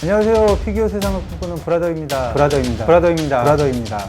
안녕하세요. 피규어 세상을 꿈꾸는 브라더입니다. 브라더입니다. 브라더입니다. 브라더입니다.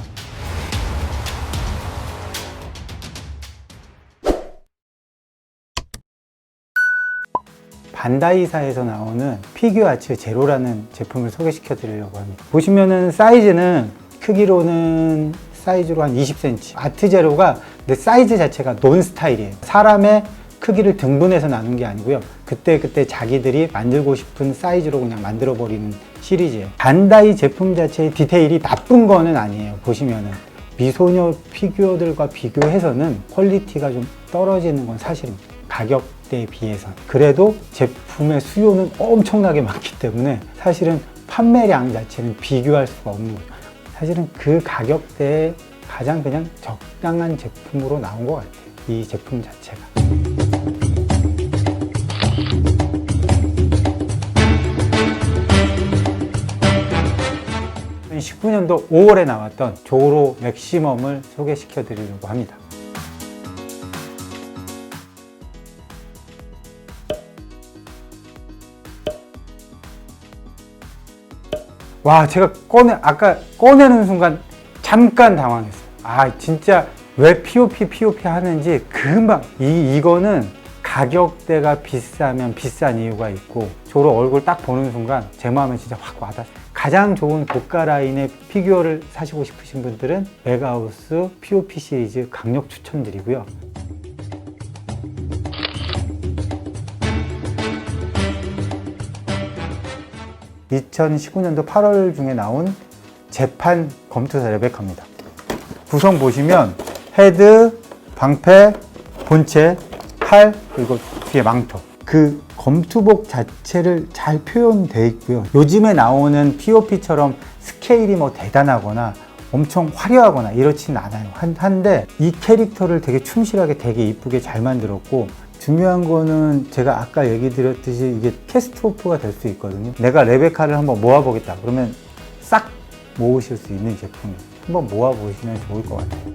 반다이사에서 나오는 피규어 아츠 제로라는 제품을 소개시켜 드리려고 합니다. 보시면은 사이즈는 크기로는 사이즈로 한 20cm. 아트 제로가 근데 사이즈 자체가 논 스타일이에요. 사람의 크기를 등분해서 나눈 게 아니고요. 그때 그때 자기들이 만들고 싶은 사이즈로 그냥 만들어 버리는 시리즈예요. 반다이 제품 자체의 디테일이 나쁜 거는 아니에요. 보시면은 미소녀 피규어들과 비교해서는 퀄리티가 좀 떨어지는 건 사실입니다. 가격대에 비해서. 그래도 제품의 수요는 엄청나게 많기 때문에 사실은 판매량 자체는 비교할 수가 없는 거죠. 사실은 그 가격대에 가장 그냥 적당한 제품으로 나온 것 같아요. 이 제품 자체가. 2019년도 5월에 나왔던 조로 맥시멈을 소개시켜 드리려고 합니다. 와, 제가 꺼내, 아까 꺼내는 순간 잠깐 당황했어요. 아, 진짜 왜 POP, POP 하는지 금방, 이, 이거는 가격대가 비싸면 비싼 이유가 있고, 저로 얼굴 딱 보는 순간 제 마음에 진짜 확 와닿았어요. 가장 좋은 고가 라인의 피규어를 사시고 싶으신 분들은 메가우스 POP 시리즈 강력 추천드리고요. (2019년도 8월) 중에 나온 재판 검투사 레베카입니다. 구성 보시면 헤드, 방패, 본체, 팔 그리고 뒤에 망토. 그 검투복 자체를 잘 표현되어 있고요. 요즘에 나오는 POP처럼 스케일이 뭐 대단하거나 엄청 화려하거나 이렇지는 않아요. 한, 한데 이 캐릭터를 되게 충실하게 되게 이쁘게 잘 만들었고 중요한 거는 제가 아까 얘기 드렸듯이 이게 캐스트 오프가 될 수 있거든요 내가 레베카를 한번 모아보겠다 그러면 싹 모으실 수 있는 제품이에요 한번 모아보시면 좋을 것 같아요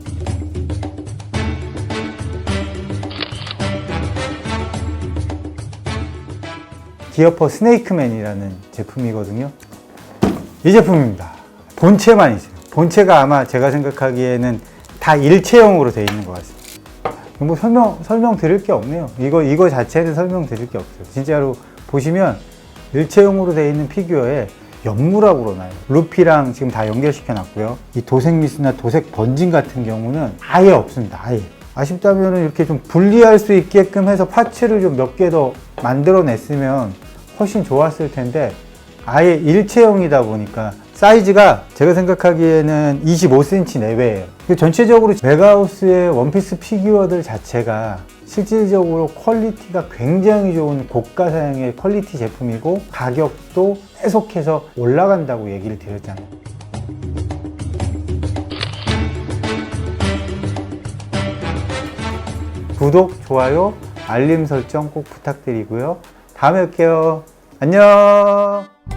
기어퍼 스네이크맨이라는 제품이거든요. 이 제품입니다. 본체만 있어요. 본체가 아마 제가 생각하기에는 다 일체형으로 되어 있는 것 같습니다. 뭐 설명, 설명 드릴 게 없네요. 이거, 이거 자체는 설명 드릴 게 없어요. 진짜로 보시면 일체형으로 되어 있는 피규어에 연무라고 나요 루피랑 지금 다 연결시켜 놨고요. 이 도색 미스나 도색 번진 같은 경우는 아예 없습니다. 아예. 아쉽다면 이렇게 좀 분리할 수 있게끔 해서 파츠를 좀 몇 개 더 만들어 냈으면 훨씬 좋았을 텐데 아예 일체형이다 보니까 사이즈가 제가 생각하기에는 25cm 내외예요. 그 전체적으로 메가우스의 원피스 피규어들 자체가 실질적으로 퀄리티가 굉장히 좋은 고가 사양의 퀄리티 제품이고 가격도 계속해서 올라간다고 얘기를 드렸잖아요. 구독, 좋아요, 알림 설정 꼭 부탁드리고요. 다음에 뵐게요. 안녕!